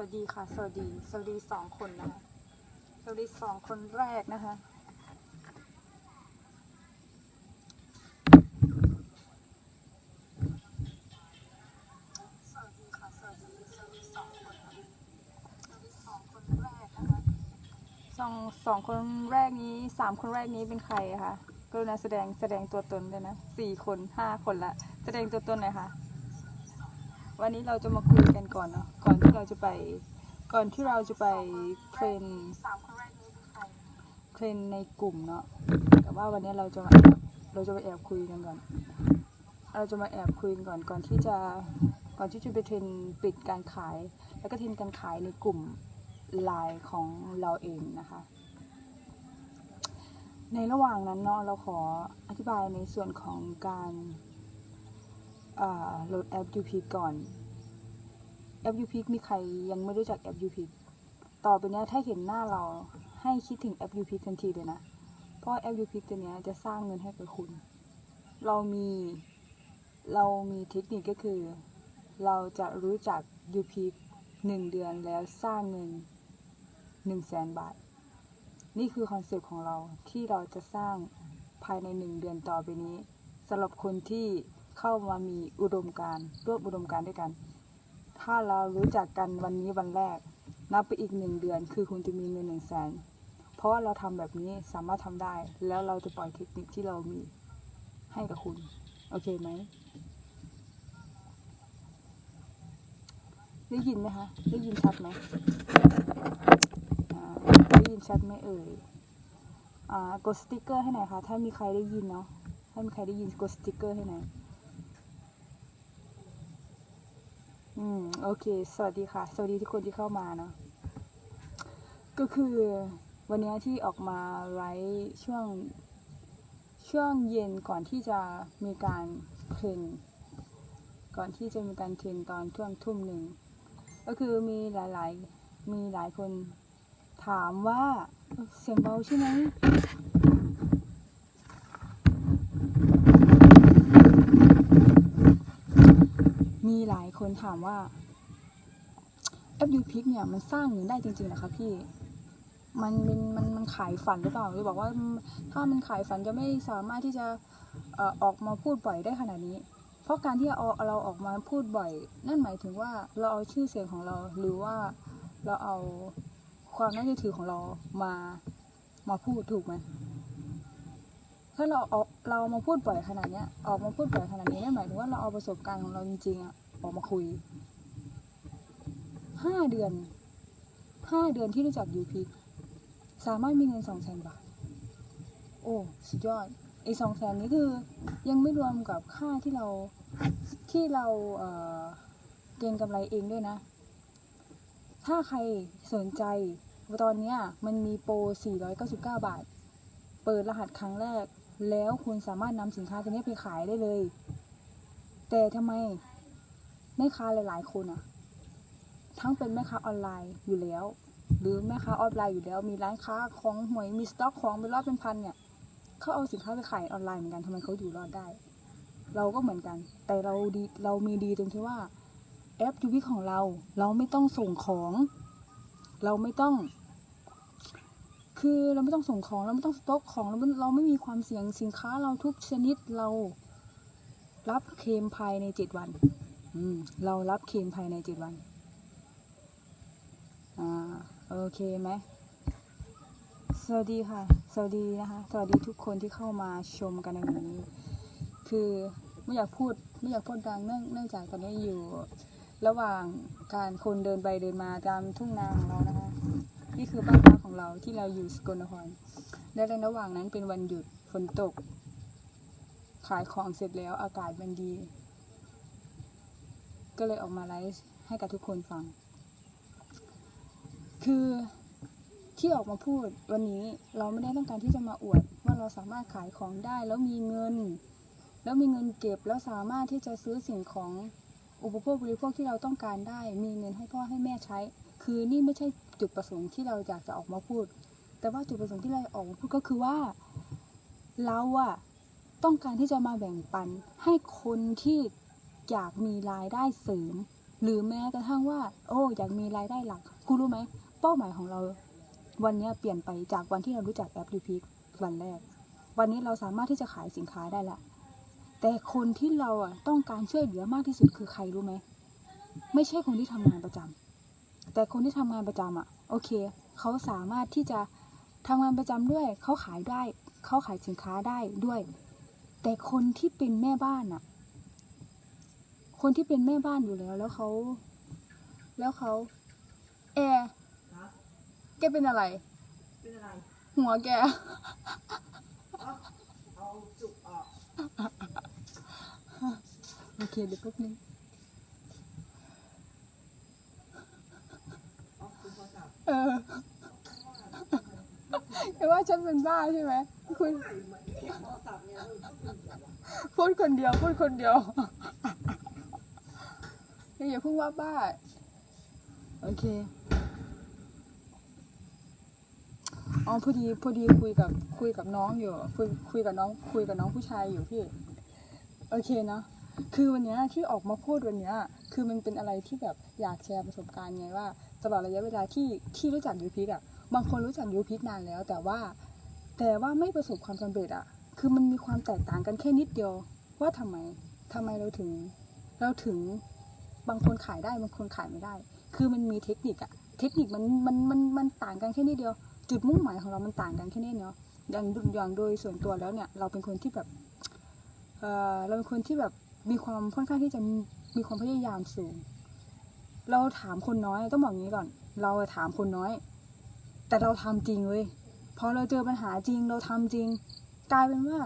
วัสดีค่ะ สวัสดี สวัสดีสองคนนะคะ สวัสดีสองคนแรกนะคะ สวัสดีค่ะ สวัสดี สวัสดีสองคนนะคะสวัสดีสองคนแรกนะคะสองสองคนแรกนี้สามคนแรกนี้เป็นใครอะคะกรุณาแสดงแสดงตัวตนด้วยนะสี่คนห้าคนละ แสดงตัวตนหน่อยค่ะ วันนี้เราจะมาคุยกันก่อนเนาะก่อนที่เราจะไป ก่อนที่เราจะไปเทรนเทรนในกลุ่มเนาะแต่ว่าวันนี้เราจะเราจะมาแอบคุยกันก่อน เราจะมาแอบคุยกันก่อนก่อนที่จะก่อนที่จะไปเทรนปิดการขาย แล้วก็เทรนการขายในกลุ่มไลน์ของเราเองนะคะ ในระหว่างนั้นเนาะเราขออธิบายในส่วนของการ โหลดแอป UP ก่อนแอป UP มีใครยังไม่รู้จักแอป UP ต่อไปนี้ถ้าเห็นหน้าเราให้คิดถึงแอป UP ทันทีเลยนะ เพราะแอป UP ตัวนี้จะสร้างเงินให้กับคุณ เรามีเรามีเทคนิคก็คือ เราจะรู้จัก UP หนึ่งเดือนแล้วสร้างเงินหนึ่งแสนบาท นี่คือคอนเซปต์ของเราที่เราจะสร้างภายในหนึ่งเดือนต่อไปนี้สำหรับคนที่ เข้ามามีอุดมการณ์ร่วมอุดมการณ์ด้วยกัน ถ้าเรารู้จักกันวันนี้วันแรก นับไปอีกหนึ่งเดือน คือคุณจะมีเงินหนึ่งแสนเพราะว่าเราทำแบบนี้สามารถทำได้ แล้วเราจะปล่อยเทคนิคที่เรามีให้กับคุณ โอเคไหมได้ยินไหมคะได้ยินชัดไหมได้ยินชัดไหมเอ่ยอ่ากดสติกเกอร์ให้หน่อยค่ะ ถ้ามีใครได้ยินเนาะถ้ามีใครได้ยินกดสติกเกอร์ให้หน่อย อืมโอเค สวัสดีค่ะ สวัสดีทุกคนที่เข้ามาเนาะก็คือวันนี้ที่ออกมาไลฟ์ช่วงช่วงเย็นก่อนที่จะมีการเทรนก่อนที่จะมีการเทรนตอนช่วงทุ่มหนึ่งก็คือมีหลาย ๆ มีหลายคนถามว่าเสียงเบาใช่ไหม มีหลายคนถามว่าแอปยูพิกเนี่ยมันสร้างเงินได้จริงๆเหรอคะพี่ มันเป็นมันมันขายฝันหรือเปล่าหรือบอกว่าถ้ามันขายฝันจะไม่สามารถที่จะเอ่อออกมาพูดบ่อยได้ขนาดนี้ เพราะการที่เอาเราออกมาพูดบ่อย นั่นหมายถึงว่าเราเอาชื่อเสียงของเรา หรือว่าเราเอาความน่าเชื่อถือของเรามามาพูดถูกไหมถ้าเราเอาเรามาพูดบ่อยขนาดเนี้ยออกมาพูดบ่อยขนาดนี้นั่นหมายถึงว่าเราเอาประสบการณ์ของเราจริงๆอะ ออกมาคุยห้าเดือนห้าเดือนที่รู้จักยูพิกสามารถมีเงินสองแสนบาท โอ้สุดยอดไอ้สองแสนนี้คือยังไม่รวมกับค่าที่เราที่เราเอ่อเก็งกำไรเองด้วยนะ ถ้าใครสนใจตอนเนี้ยมันมีโปร 499 บาท เปิดรหัสครั้งแรก แล้วคุณสามารถนำสินค้าตัวนี้ไปขายได้เลย แต่ทำไม แม่ค้าหลายๆคนอะทั้งเป็นแม่ค้าออนไลน์อยู่แล้ว หรือแม่ค้าออฟไลน์อยู่แล้ว มีร้านค้าของหวยมีสต็อกของเป็นรอยเป็นพันเนี่ยเขาเอาสินค้าไปขายออนไลน์เหมือนกันทำไมเขาอยู่รอดได้ เราก็เหมือนกัน แต่เราดีเรามีดีตรงที่ว่าแอปยูวิของเรา เราไม่ต้องส่งของ เราไม่ต้อง คือเราไม่ต้องส่งของ เราไม่ต้องสต็อกของเราไม่เราไม่มีความเสี่ยงสินค้าเราทุกชนิดเรารับเคลมภายในเจ็ดวัน เรารับเคลมภายในเจ็ดวัน อ่า โอเคไหม สวัสดีค่ะ สวัสดีนะคะ สวัสดีทุกคนที่เข้ามาชมกันในวันนี้ คือไม่อยากพูดไม่อยากพูดดังเนื่องเนื่องจากตอนนี้อยู่ ระหว่างการคนเดินไปเดินมาตามทุ่งนาของเรานะคะ นี่คือบ้านพักของเราที่เราอยู่สกลนคร และในระหว่างนั้นเป็นวันหยุดฝนตก ขายของเสร็จแล้วอากาศมันดี ก็เลยออกมาไลฟ์ให้กับทุกคนฟัง คือที่ออกมาพูดวันนี้เราไม่ได้ต้องการที่จะมาอวดว่าเราสามารถขายของได้แล้วมีเงิน แล้วมีเงินเก็บแล้วสามารถที่จะซื้อสิ่งของอุปโภคบริโภคที่เราต้องการได้ มีเงินให้พ่อให้แม่ใช้ คือนี่ไม่ใช่จุดประสงค์ที่เราอยากจะออกมาพูด แต่ว่าจุดประสงค์ที่เราออกมาพูดก็คือว่า เราอะต้องการที่จะมาแบ่งปันให้คนที่ อยากมีรายได้เสริม หรือแม้กระทั่งว่า โอ้อยากมีรายได้หลักคุณรู้ไหมเป้าหมายของเรา วันนี้เปลี่ยนไปจากวันที่เรารู้จักแอปยูพีวันแรก วันนี้เราสามารถที่จะขายสินค้าได้ละแต่คนที่เราอะต้องการช่วยเหลือมากที่สุดคือใครรู้ไหมไม่ใช่คนที่ทำงานประจำแต่คนที่ทำงานประจำอะ โอเค เขาสามารถที่จะทำงานประจำด้วย เขาขายได้ เขาขายสินค้าได้ด้วย แต่คนที่เป็นแม่บ้านอะ คนที่เป็นแม่บ้านอยู่แล้ว แล้วเขา แล้วเขาแอร์ฮะแกเป็นอะไร เป็นอะไร หัวแกเอาเอาจุกออก โอเคเดี๋ยวแป๊บนึงเอาคุณโทรศัพท์เออแต่ว่าฉันเป็นบ้าใช่ไหมคุณใส่มาเก็บโทรศัพท์เนี่ยมันก็คือแบบว่าพูดคนเดียวพูดคนเดียว อย่าเพิ่งว่าบ้า โอเคอ๋อพอดีพอดีคุยกับคุยกับน้องอยู่คุยคุยกับน้อง คุยกับน้องผู้ชายอยู่พี่โอเคเนาะคือวันเนี้ยที่ออกมาพูดวันเนี้ยคือมันเป็นอะไรที่แบบอยากแชร์ประสบการณ์ไงว่า ตลอดระยะเวลาที่ที่รู้จักยูพิกอะบางคนรู้จักยูพิกนานแล้ว แต่ว่า แต่ว่าไม่ประสบความสำเร็จอะคือมันมีความแตกต่างกันแค่นิดเดียวว่าทำไมทำไมเราถึง เราถึง บางคนขายได้บางคนขายไม่ได้ คือมันมีเทคนิคอะเทคนิคมันมันมันมันต่างกันแค่นิดเดียว จุดมุ่งหมายของเรามันต่างกันแค่นี้เนาะอย่างอย่างโดยส่วนตัวแล้วเนี่ย เราเป็นคนที่แบบเออเราเป็นคนที่แบบมีความค่อนข้างที่จะมีความพยายามสูง เราถามคนน้อยต้องบอกงี้ก่อน เราถามคนน้อย แต่เราทำจริงเว้ยพอเราเจอปัญหาจริงเราทำจริง กลายเป็นว่า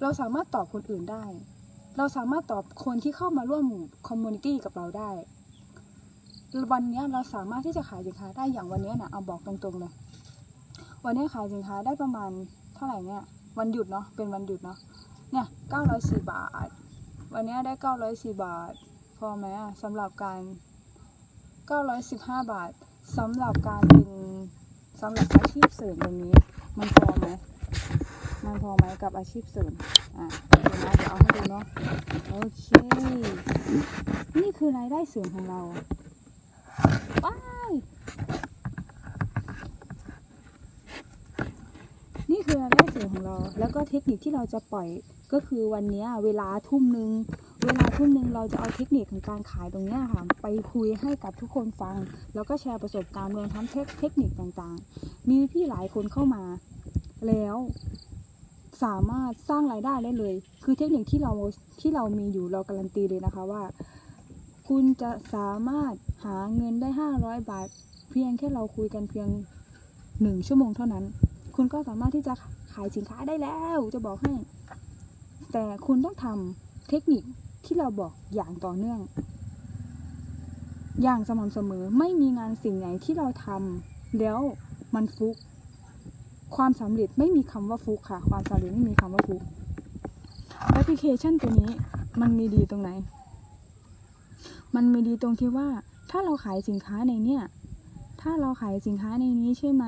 เราสามารถตอบคนอื่นได้ เราสามารถตอบคนที่เข้ามาร่วมคอมมูนิตี้กับเราได้ วันนี้เราสามารถที่จะขายสินค้าได้อย่างวันนี้นะเอาบอกตรงๆเลย วันนี้ขายสินค้าได้ประมาณเท่าไหร่เนี่ย วันหยุดเนาะ เป็นวันหยุดเนาะ เนี่ย904บาท วันนี้ได้904บาท พอไหมอะสำหรับการ915บาทสำหรับการเป็นสำหรับอาชีพเสริมตรงนี้ มันพอไหมมันพอไหมกับอาชีพเสริมอะ เดี๋ยวนะเดี๋ยวเอาให้ดูเนาะโอเค นี่คือรายได้เสริมของเราว้ายนี่คือรายได้เสริมของเรา แล้วก็เทคนิคที่เราจะปล่อยก็คือวันนี้เวลาทุ่มหนึ่งเวลาทุ่มหนึ่งเราจะเอาเทคนิคของการขายตรงนี้ค่ะ ไปคุยให้กับทุกคนฟัง แล้วก็แชร์ประสบการณ์รวมทั้งเทคนิคต่างๆ มีพี่หลายคนเข้ามา แล้ว สามารถสร้างรายได้ได้เลย คือเทคนิคที่เราที่เรามีอยู่เราการันตีเลยนะคะว่า คุณจะสามารถหาเงินได้ 500 บาท เพียงแค่เราคุยกันเพียงหนึ่งชั่วโมงเท่านั้น คุณก็สามารถที่จะขายสินค้าได้แล้วจะบอกให้ แต่คุณต้องทำเทคนิคที่เราบอกอย่างต่อเนื่อง อย่างสม่ำเสมอไม่มีงานสิ่งไหนที่เราทำแล้วมันฟุก ความสำเร็จไม่มีคำว่าฟุกค่ะ ความสำเร็จไม่มีคำว่าฟุกแอปพลิเคชันตัวนี้มันมีดีตรงไหน มันมีดีตรงที่ว่า ถ้าเราขายสินค้าในเนี่ย ถ้าเราขายสินค้าในนี้ใช่ไหม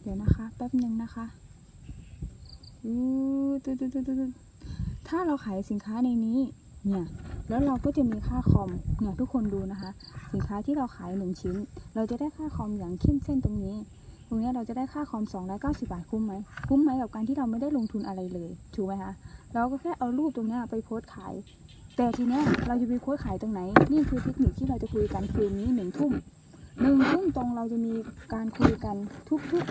เดี๋ยวนะคะ แป๊บหนึ่งนะคะอู้ตุ๊ดตุ๊ดตุ๊ดตุ๊ดถ้าเราขายสินค้าในนี้ เนี่ย แล้วเราก็จะมีค่าคอม เนี่ยทุกคนดูนะคะ สินค้าที่เราขายหนึ่งชิ้น เราจะได้ค่าคอมอย่างเข้มเส้นตรงนี้ รงนี้เราจะได้ค่าคอม290 บาทคุ้มไหม คุ้มไหมกับการที่เราไม่ได้ลงทุนอะไรเลย ถูกไหมคะ เราก็แค่เอารูปตรงนี้ไปโพสต์ขาย แต่ทีนี้เราจะไปโพสต์ขายตรงไหน นี่คือเทคนิคที่เราจะคุยกันคืนนี้หนึ่งทุ่มหนึ่งทุ่มตรงเราจะมีการคุยกันทุกทุก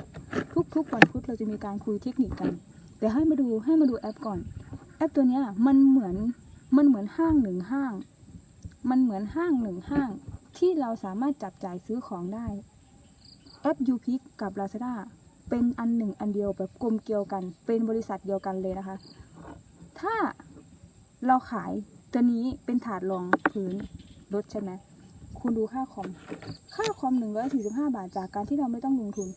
ทุกทุกวันพุธเราจะมีการคุยเทคนิคกันเดี๋ยวให้มาดูให้มาดูแอปก่อน แอปตัวนี้มันเหมือนมันเหมือนห้างหนึ่งห้าง มันเหมือนห้างหนึ่งห้างที่เราสามารถจับจ่ายซื้อของได้ แอป u p i c กับ Lazada เป็นอันหนึ่งอันเดียวแบบกลมเกลียวกัน เป็นบริษัทเดียวกันเลยนะคะ ถ้าเราขายตัวนี้เป็นถาดรองพื้นรถใช่ไหมคุณดูค่าคอม ค่าคอมหนึ่งร้อยสี่สิบห้าบาทจากการที่เราไม่ต้องลงทุน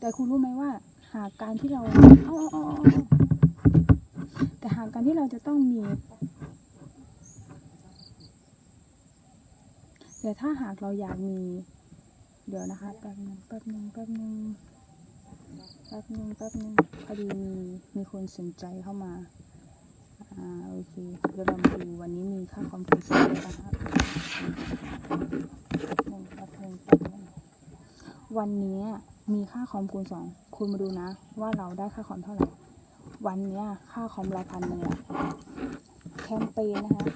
แต่คุณรู้ไหมว่า หากการที่เราเอาเอาแต่หากการที่เราจะต้องมี แต่ถ้าหากเราอยากมี เดี๋ยวนะคะแป๊บนึงแป๊บนึงแป๊บนึงแป๊บนึงแป๊บนึงพอดีมีมีคนสนใจเข้ามา อ่าโอเคเดี๋ยวเรามาดูวันนี้มีค่าความถี่เท่าไหร่นะคะหนึ่งแป๊บนึงแป๊บนึงวันนี้มีค่าคอมคูณสองคุณมาดูนะ ว่าเราได้ค่าคอมเท่าไหร่ วันเนี้ยค่าคอมเราพันหนึ่งอะแคมเปญนะคะ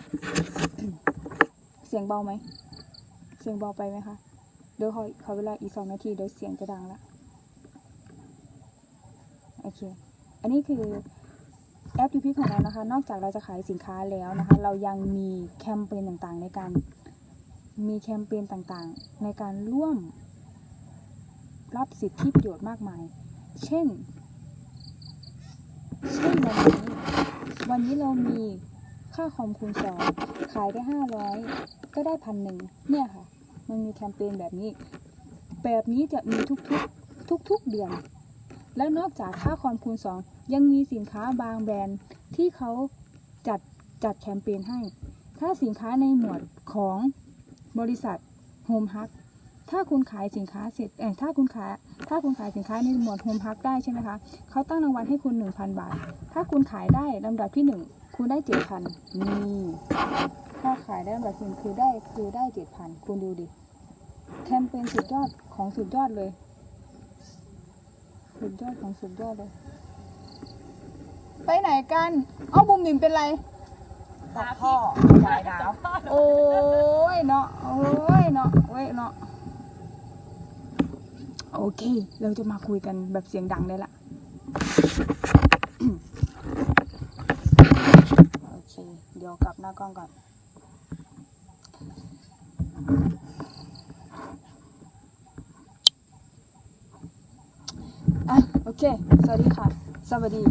เสียงเบาไหม เสียงเบาไปไหมคะ เดี๋ยวขอขอเวลาอีกสองนาทีเดี๋ยวเสียงจะดังละโอเค อันนี้คือแอป UP ของเรานะคะ นอกจากเราจะขายสินค้าแล้วนะคะ เรายังมีแคมเปญต่างๆ ในการมีแคมเปญต่างๆ ในการร่วมรับสิทธิประโยชน์มากมาย เช่น เช่นวันนี้ วันนี้เรามีค่าคอมคูณสองขายได้ห้าร้อยก็ได้พันหนึ่งเนี่ยค่ะ มันมีแคมเปญแบบนี้ แบบนี้จะมีทุกๆ ทุกๆเดือน และนอกจากค่าคอมคูณสองยังมีสินค้าบางแบรนด์ที่เขาจัดจัดแคมเปญให้ ถ้าสินค้าในหมวดของบริษัทโฮมฮักถ้าคุณขายสินค้าเสร็จเออถ้าคุณขาย ถ้าคุณขายสินค้าในหมวดโฮมฮักได้ใช่ไหมคะ เขาตั้งรางวัลให้คุณ 1,000 บาท ถ้าคุณขายได้ลำดับที่ 1 คุณได้ 7,000นี่ ถ้าขายได้ลำดับที่หนึ่งคือได้คือได้7,000คุณดูดิ แคมเปญสุดยอดของสุดยอดเลย สุดยอดของสุดยอดเลย ไปไหนกัน เอ้าบุมหนิมเป็นไร ตัดพ่อชายน้โอ้ยเนาะ โอ้ยเนาะ เว้ยเนาะ โอเค เราจะมาคุยกันแบบเสียงดังได้ละโอเค เดี๋ยวกลับหน้ากล้องก่อน อะ โอ เค สวัสดีค่ะ สวัสดี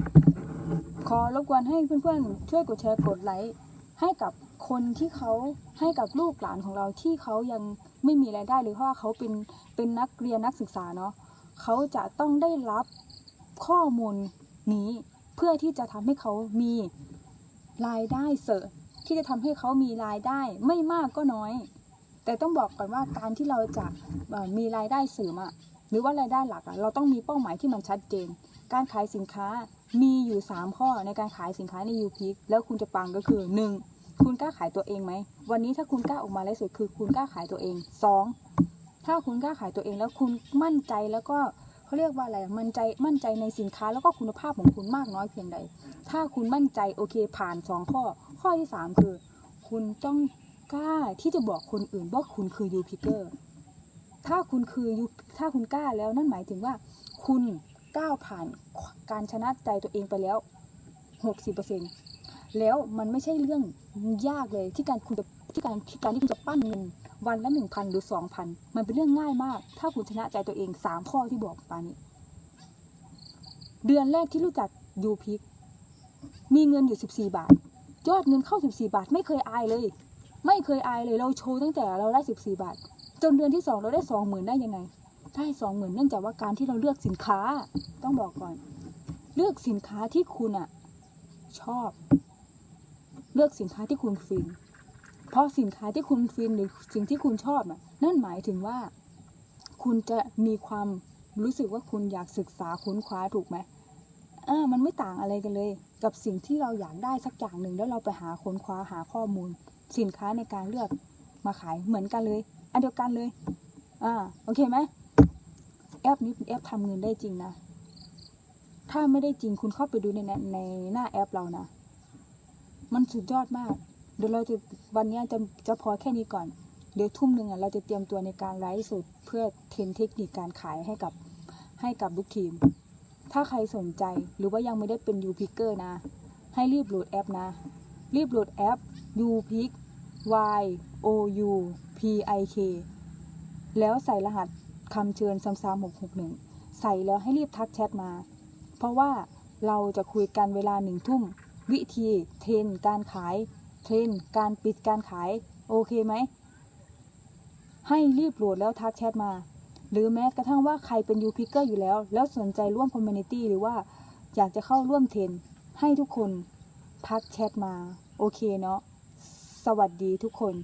ขอรบกวนให้เพื่อนๆ ช่วยกดแชร์กดไลค์ให้กับคนที่เขาให้กับลูกหลานของเราที่เขายังไม่มีรายได้หรือเพราะว่าเขาเป็นเป็นนักเรียนนักศึกษาเนาะเขาจะต้องได้รับข้อมูลนี้เพื่อที่จะทำให้เขามีรายได้เสริมที่จะทำให้เขามีรายได้ไม่มากก็น้อย แต่ต้องบอกก่อนว่าการที่เราจะมีรายได้เสริมอะ หรือว่ารายได้หลักอะเราต้องมีเป้าหมายที่มันชัดเจน การขายสินค้ามีอยู่ 3 ข้อในการขายสินค้าในยูพิกแล้วคุณจะปังก็คือ 1. คุณกล้าขายตัวเองไหม วันนี้ถ้าคุณกล้าออกมาไลฟ์สดคือคุณกล้าขายตัวเอง 2. ถ้าคุณกล้าขายตัวเองแล้วคุณมั่นใจแล้วก็เขาเรียกว่าอะไรมั่นใจมั่นใจในสินค้าแล้วก็คุณภาพของคุณมากน้อยเพียงใด ถ้าคุณมั่นใจโอเคผ่าน 2 ข้อ ข้อที่ 3 คือ คุณต้องกล้าที่จะบอกคนอื่นว่าคุณคือยูพิเกอร์ ถ้าคุณคือยูถ้าคุณกล้าแล้วนั่นหมายถึงว่า คุณก้าวผ่านการชนะใจตัวเองไปแล้ว 60%แล้วมันไม่ใช่เรื่องยากเลยที่การคุณจะที่การที่การที่คุณจะปั้นเงินวันละ 1,000 หรือ 2,000 มันเป็นเรื่องง่ายมาก ถ้าคุณชนะใจตัวเอง 3 ข้อที่บอกปานี้ เดือนแรกที่รู้จักยูพิกมีเงินอยู่ 14 บาท ยอดเงินเข้า 14 บาท ไม่เคยอายเลย ไม่เคยอายเลยเราโชว์ตั้งแต่เราได้ 14 บาท จนเดือนที่2เราได้20,000ได้ยังไงได้20,000เนื่องจากว่าการที่เราเลือกสินค้าต้องบอกก่อน เลือกสินค้าที่คุณอะชอบ เลือกสินค้าที่คุณฟิน เพราะสินค้าที่คุณฟินหรือสิ่งที่คุณชอบน่ะนั่นหมายถึงว่า คุณจะมีความรู้สึกว่าคุณอยากศึกษาค้นคว้าถูกไหมอ่ามันไม่ต่างอะไรกันเลย กับสิ่งที่เราอยากได้สักอย่างหนึ่งแล้วเราไปหาค้นคว้าหาข้อมูล สินค้าในการเลือกมาขายเหมือนกันเลย อันเดียวกันเลย อ่า โอเคไหมแอปนี้เป็นแอปทำเงินได้จริงนะ ถ้าไม่ได้จริงคุณเข้าไปดูในในในหน้าแอปเรานะ มันสุดยอดมาก เดี๋ยวเราจะวันนี้จะจะพอแค่นี้ก่อน เดี๋ยวทุ่มหนึ่งอะเราจะเตรียมตัวในการไลฟ์สดเพื่อเทรนเทคนิคการขายให้กับให้กับลูกทีม ถ้าใครสนใจหรือว่ายังไม่ได้เป็น u p i c k e r นะ ให้รีบโหลดแอปนะ รีบโหลดแอป u p i c y o u p i k แล้วใส่รหัสคำเชิญซ้ำๆ661 ใส่แล้วให้รีบทักแชทมา เพราะว่าเราจะคุยกันเวลาหนึ่งทุ่ม วิธีเทรนการขาย เทรนการปิดการขาย โอเคไหม ให้รีบโหลดแล้วทักแชทมา หรือแม้กระทั่งว่าใครเป็นยูพิกเกอร์อยู่แล้ว แล้วสนใจร่วมคอมมูนิตี้หรือว่าอยากจะเข้าร่วมเทรนให้ทุกคนทักแชทมา โอเคเนาะสวัสดีทุกคน